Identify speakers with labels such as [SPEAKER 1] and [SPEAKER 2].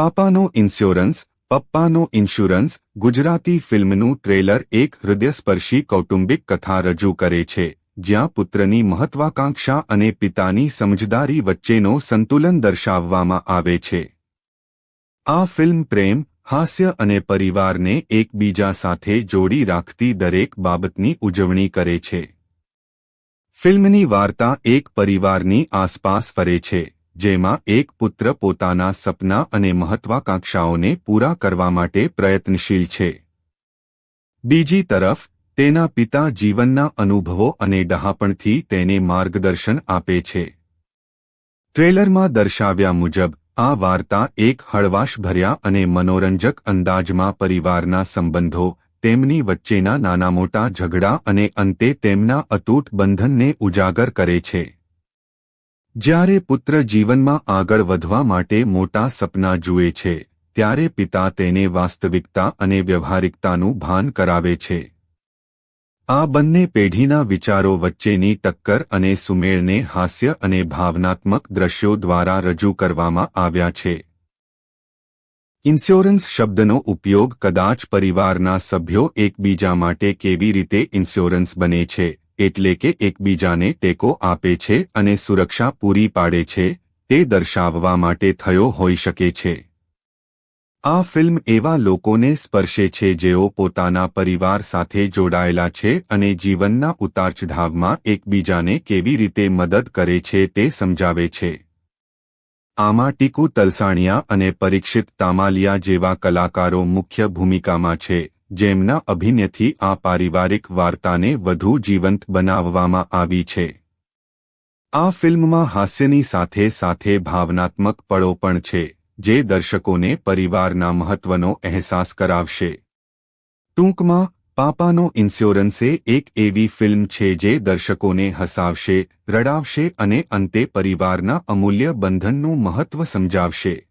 [SPEAKER 1] પાપાનો insurance, પપ્પાનો insurance, Gujarati ફિલ્મનું trailer એક હૃદયસ્પર્શી કૌટુંબિક કથા રજૂ કરે છે, જ્યાં પુત્રની મહત્વાકાંક્ષા અને પિતાની સમજદારી વચ્ચેનો સંતુલન દર્શાવવામાં આવે છે. આ ફિલ્મ પ્રેમ, હાસ્ય અને પરિવારને એકબીજા સાથે જોડી રાખતી દરેક બાબતની ઉજવણી કરે છે. ફિલ્મની વાર્તા એક પરિવારની આસપાસ ફરે છે. જેમાં એક પુત્ર પોતાના સપના અને મહત્વાકાંક્ષાઓને પૂરા કરવા માટે પ્રયત્નશીલ છે. બીજી તરફ, તેના પિતા જીવનના અનુભવો અને ડહાપણથી તેને માર્ગદર્શન આપે છે. ટ્રેલરમાં દર્શાવ્યા મુજબ, આ વાર્તા એક હળવાશભર્યા અને મનોરંજક અંદાજમાં પરિવારના સંબંધો, તેમની વચ્ચેના નાના મોટા ઝઘડા અને અંતે તેમના અતૂટ બંધનને ઉજાગર કરે છે. જ્યારે પુત્ર જીવનમાં આગળ વધવા માટે મોટા સપના જુએ છે, ત્યારે પિતા તેને વાસ્તવિકતા અને વ્યવહારિકતાનું ભાન કરાવે છે. આ બંને પેઢીના વિચારો વચ્ચેની ટક્કર અને સુમેળને હાસ્ય અને ભાવનાત્મક દ્રશ્યો દ્વારા રજૂ કરવામાં આવ્યા છે. ઇન્સ્યોરન્સ શબ્દનો ઉપયોગ કદાચ પરિવારના સભ્યો એકબીજા માટે કેવી રીતે ઇન્સ્યોરન્સ બને છે એટલે કે એકબીજાને ટેકો આપે છે અને સુરક્ષા પૂરી પાડે છે, તે દર્શાવવા માટે થયો હોઈ શકે છે. આ ફિલ્મ એવા લોકોને સ્પર્શે છે જેઓ પોતાના પરિવાર સાથે જોડાયેલા છે અને જીવનના ઉતારચઢાવમાં એકબીજાને કેવી રીતે મદદ કરે છે તે સમજાવે છે. આમાં ટીકુ તલસાણિયા અને પરીક્ષિત તામાલિયા જેવા કલાકારો મુખ્ય ભૂમિકામાં છે. જેમના અભિનયથી આ પારિવારિક વાર્તાને વધુ જીવંત બનાવવામાં આવી છે. આ ફિલ્મમાં હાસ્યની સાથે સાથે ભાવનાત્મક પળો પણ છે, જે દર્શકોને પરિવારના મહત્વનો અહેસાસ કરાવશે. ટૂંકમાં, પાપાનો ઇન્સ્યોરન્સે એક એવી ફિલ્મ છે જે દર્શકોને હસાવશે, રડાવશે અને અંતે પરિવારના અમૂલ્ય બંધનનું મહત્વ સમજાવશે.